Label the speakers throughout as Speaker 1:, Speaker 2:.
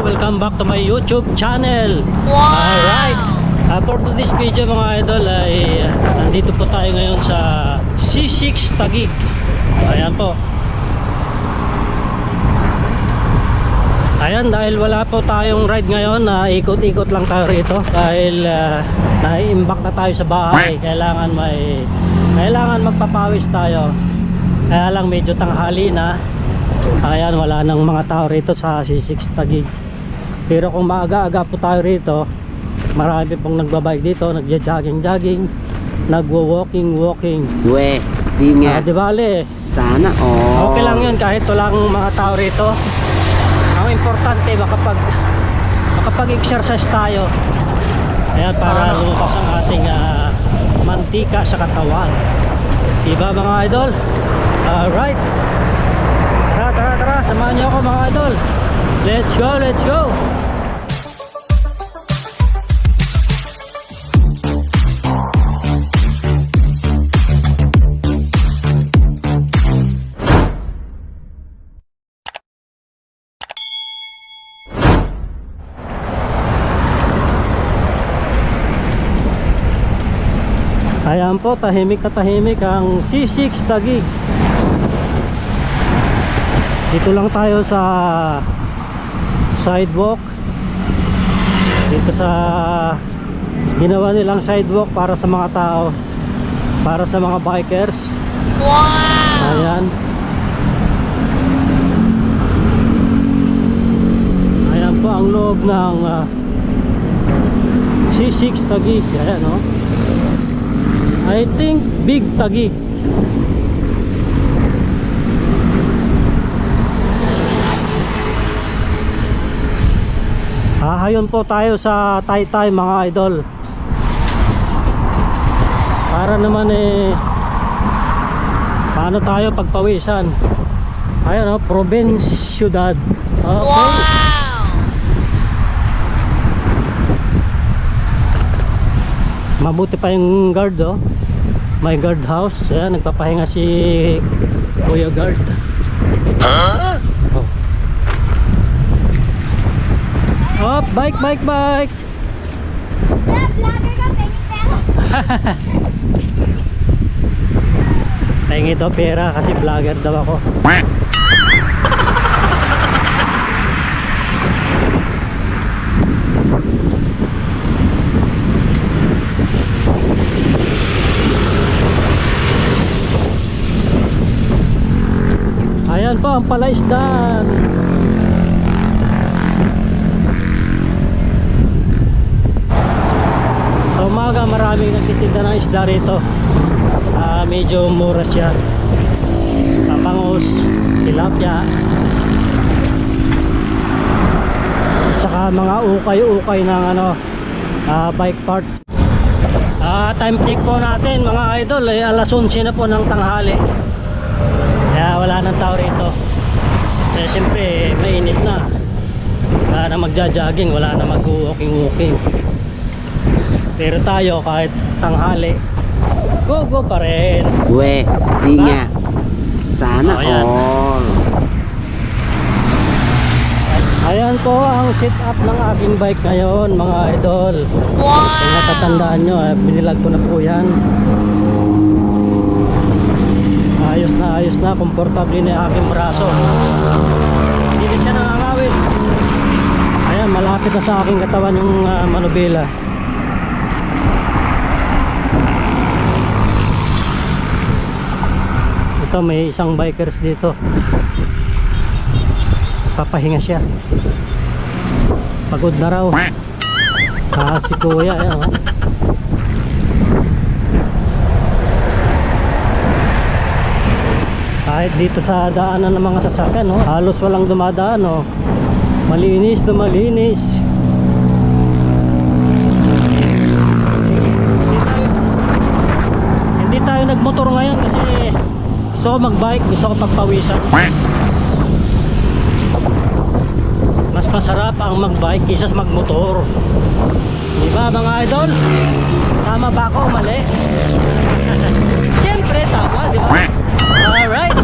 Speaker 1: welcome back to my YouTube channel. Alright, uh, for today's video mga idol ay uh, nandito po tayo ngayon sa C6 Tagig. Ayan po. Ayan, dahil wala po tayong ride ngayon, na ikot-ikot lang tayo rito dahil uh, nai-imbak na tayo sa bahay. Kailangan may kailangan magpapawis tayo. Kaya lang medyo tanghali na. Ayan, wala nang mga tao rito sa C6 Tagig. Pero kung maaga-aga po tayo rito, marami pong nagbabike dito, nagja-jogging-jogging, nagwo-walking-walking.
Speaker 2: We, di
Speaker 1: Ah,
Speaker 2: nga.
Speaker 1: di bale,
Speaker 2: Sana all.
Speaker 1: Okay lang yun kahit walang mga tao rito. Ang importante makapag makapag-exercise tayo. Ayan para lumabas ang ating ah, mantika sa katawan. Diba mga idol? Alright. Tara, tara, tara. Samahan niyo ako mga idol. Let's go, let's go. Ayan po, tahimik na tahimik ang C6 Tagig. Dito lang tayo sa sidewalk. Dito sa ginawa nilang sidewalk para sa mga tao. Para sa mga bikers. Wow! Ayan. Ayan po ang loob ng ah, C6 Tagig. Ayan o. Oh. I think big tagi. Hahayon po tayo sa Taytay mga idol. Para naman eh paano tayo pagpawisan. Ayun oh, province syudad. Okay. Mabuti pa yung guard oh. May guard house. Ayan, nagpapahinga si Kuya Guard. Oh. Up, bike, bike, bike. Tingin daw pera kasi vlogger daw ako. Ayan po ang palaisdan. Sa umaga maraming nagtitinda ng isda rito. Ah, medyo mura siya. Papangus, tilapia. At saka mga ukay-ukay ng ano, ah, bike parts. Ah, time check po natin mga idol, eh, alas 11 na po ng tanghali. Kaya wala nang tao rito. Eh siyempre mainit na. Wala na magja-jogging, wala na mag-walking-walking. Pero tayo kahit tanghali, go go pa rin.
Speaker 2: We, di
Speaker 1: Ba?
Speaker 2: nga. Sana
Speaker 1: Oh, ayan.
Speaker 2: all.
Speaker 1: Ayan po ang sit up ng aking bike ngayon mga idol. Wow! Kung natatandaan nyo, eh, binilag ko na po yan. Ayos na ayos na, komportable na yung aking braso. Hindi na siya nangangawit. Ayan, malapit na sa aking katawan yung ah, manubela. Ito may isang bikers dito. Papahinga siya. Pagod na raw. Ah, si kuya, ayan oh. Kahit dito sa daanan ng mga sasakyan, oh, halos walang dumadaan, oh. Malinis na malinis. Hindi tayo, hindi tayo nagmotor ngayon kasi gusto ko magbike, gusto ko pagpawisan. Mas masarap ang magbike kaysa sa magmotor. Di ba mga idol? Tama ba ako mali? Siyempre tama, di ba? Alright.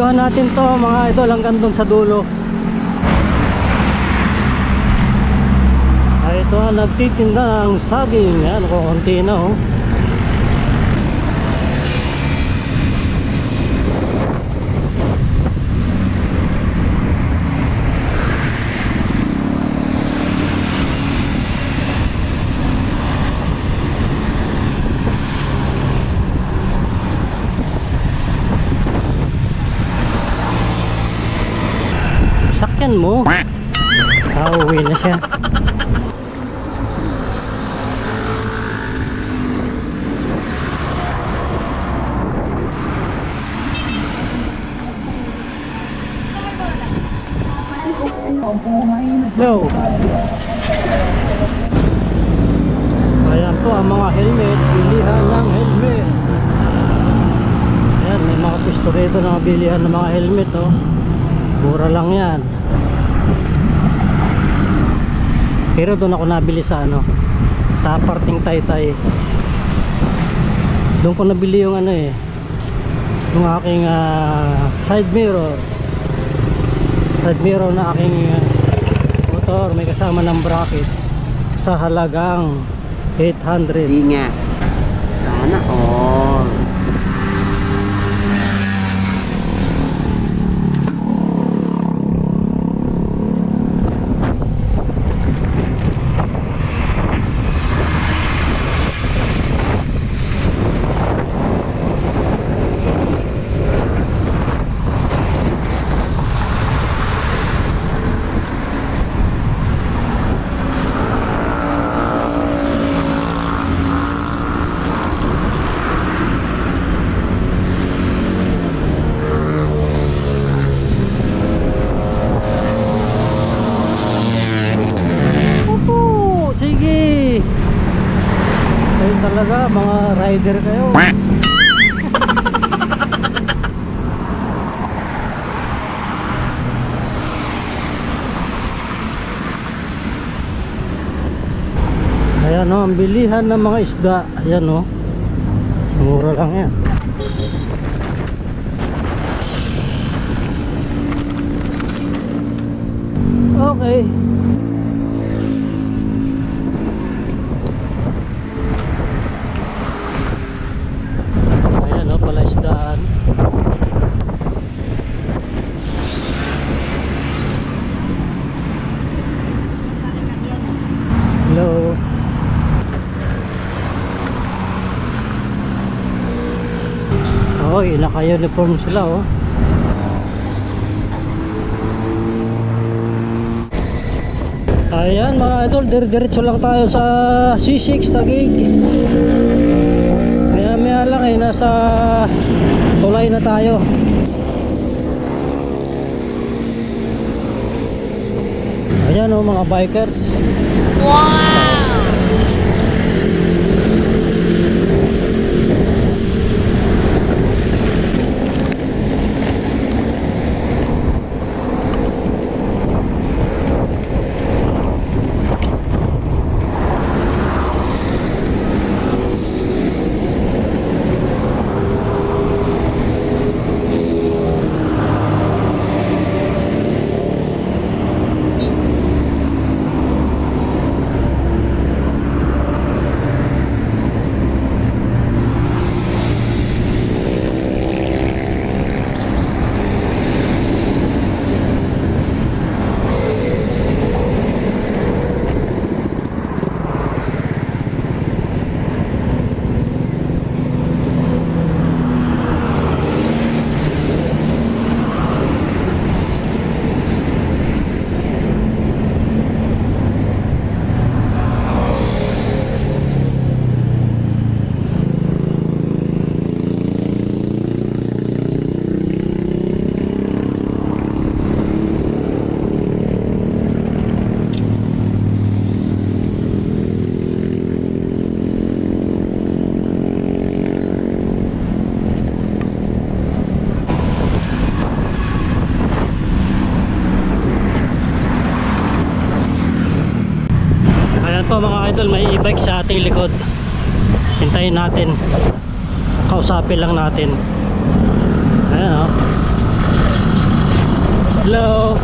Speaker 1: Bibidyohan natin to mga idol hanggang doon sa dulo. Ay ito nagtitinda ng saging. Yan, kukunti na oh. Bilihan ng mga helmet. Oh. Mura lang yan. Pero doon ako nabili sa ano, sa parting taytay. Doon ko nabili yung ano eh, yung aking ah, side mirror. Side mirror na aking ah, motor, may kasama ng bracket sa halagang 800.
Speaker 2: Di nga. Sana all.
Speaker 1: Opo, sige. Kayo talaga, mga rider kayo. Ayan o, ang bilihan ng mga isda. Ayan o. Mura lang yan. Okay. Ayan o, palaisdaan. Hello. Oh, naka-uniform sila oh. Ayan mga idol, dire-diretso lang tayo sa C6 Taguig. Kaya maya lang eh, nasa tulay na tayo. Ayan oh mga bikers. Ayan po mga idol, sa ating likod. Hintayin natin. Kausapin lang natin. Ayan oh. Hello.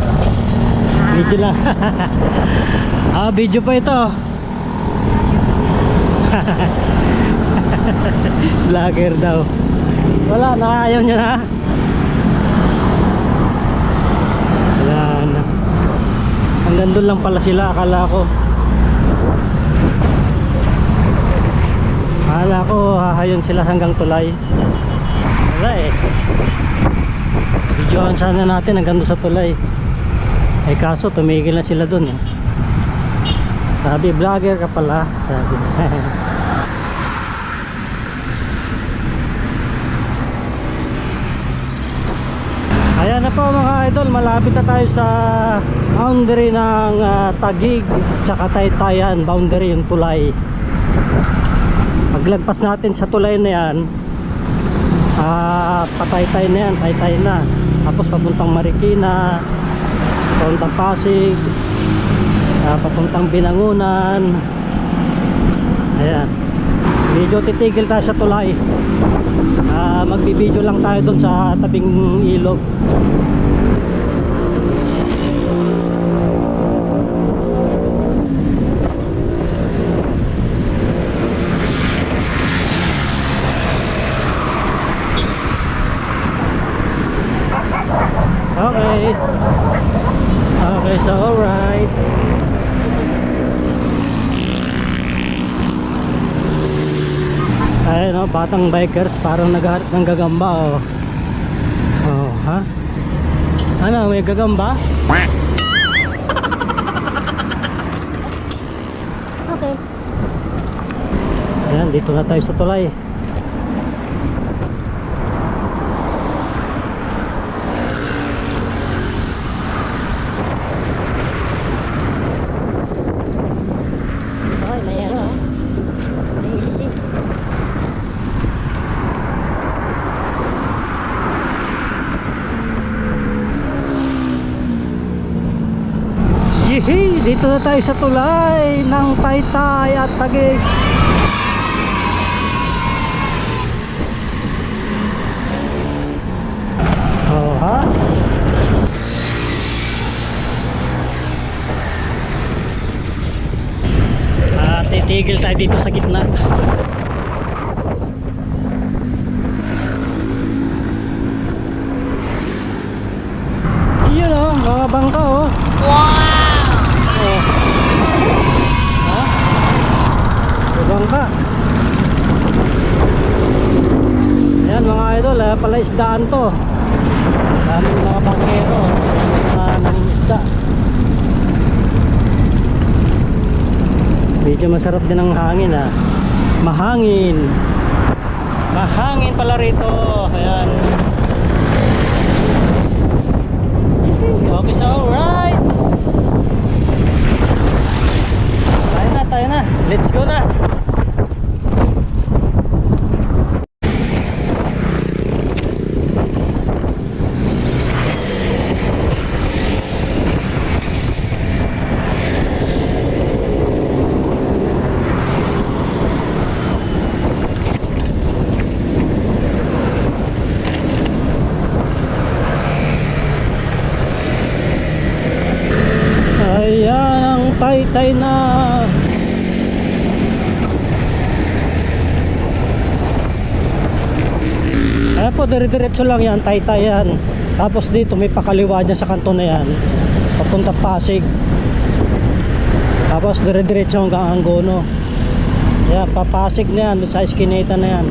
Speaker 1: Video lang. ah, video pa ito. Vlogger daw. Wala na, ayaw niya na. Wala na. Hanggang doon lang pala sila, akala ko. Akala ko hahayon sila hanggang tulay. Wala eh. Videohan sana natin hanggang doon sa tulay. Eh kaso tumigil na sila doon eh. Sabi vlogger ka pala. Sabi. Ayan na po mga idol, malapit na tayo sa boundary ng ah, Tagig tsaka Taytayan, boundary yung tulay. Paglagpas natin sa tulay na yan, ah, pataytay na yan, taytay na. Tapos papuntang Marikina, papuntang Pasig, ah, papuntang Binangunan. Ayan. Medyo titigil tayo sa tulay. Ah, magbibideo lang tayo doon sa tabing ilog. Okay. Okay, so alright. Ayun no, batang bikers parang naghahanap ng gagamba oh. Oh, ha? Ano, may gagamba?
Speaker 3: Okay.
Speaker 1: Ayan, dito na tayo sa tulay.
Speaker 3: Okay, may ano ah. May ilis eh.
Speaker 1: Yehey! Dito na tayo sa tulay ng Taytay at Tagig. Oh, ha? Ah, titigil tayo dito sa gitna. Yun oh, mga bangka oh. Oh. Ha? Ibang ka. Ayan mga idol, eh, pala isdaan to. Dami mga bangkero. Mga nangingisda. Medyo masarap din ang hangin ha. Mahangin. Mahangin pala rito. Ayan. Okay, so alright. Tayo na, tayo na. Let's go na. Ayan ang taytay na. Ayan po, dire-diretso lang yan, taytay yan. Tapos dito may pakaliwa dyan sa kanto na yan. Papunta Pasig. Tapos dire-diretso hanggang Angono. Yan, papasig na yan, sa eskineta na yan.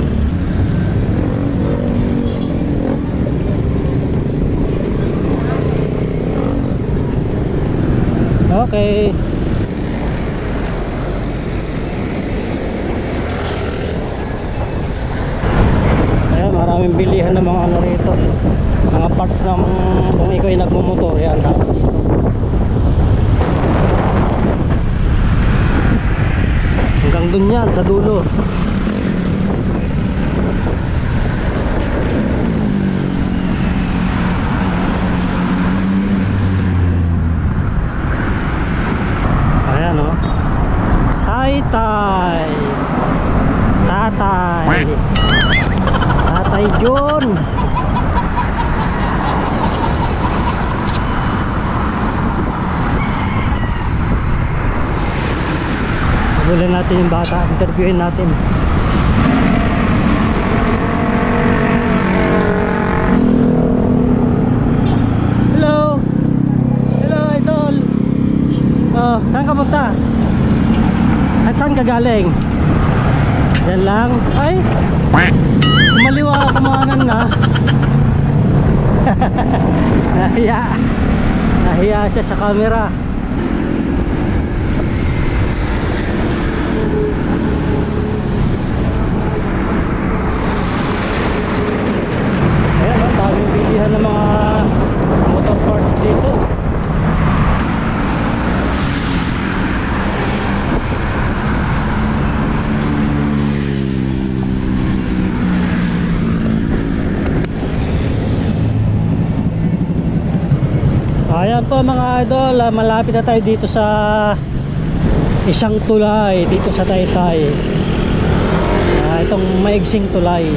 Speaker 1: Okay. Ayan, maraming bilihan ng mga ano rito. Mga parts ng kung ikaw ay nagmumotor, yan dami dito. Hanggang dun yan, sa dulo. Ayan o. Tay-tay. Tatay. Tatay John. Habulin natin yung bata, interviewin natin. Hello! Hello, idol! Oh, saan ka punta? At saan ka galing? Yan lang. Ay! Kumaliwa, kumanan na. Nahiya. Nahiya siya sa camera. Ayan, ang daming bilihan ng mga motor parts dito. Ayan po mga idol, ah, malapit na tayo dito sa isang tulay dito sa Taytay. Ah, itong maigsing tulay.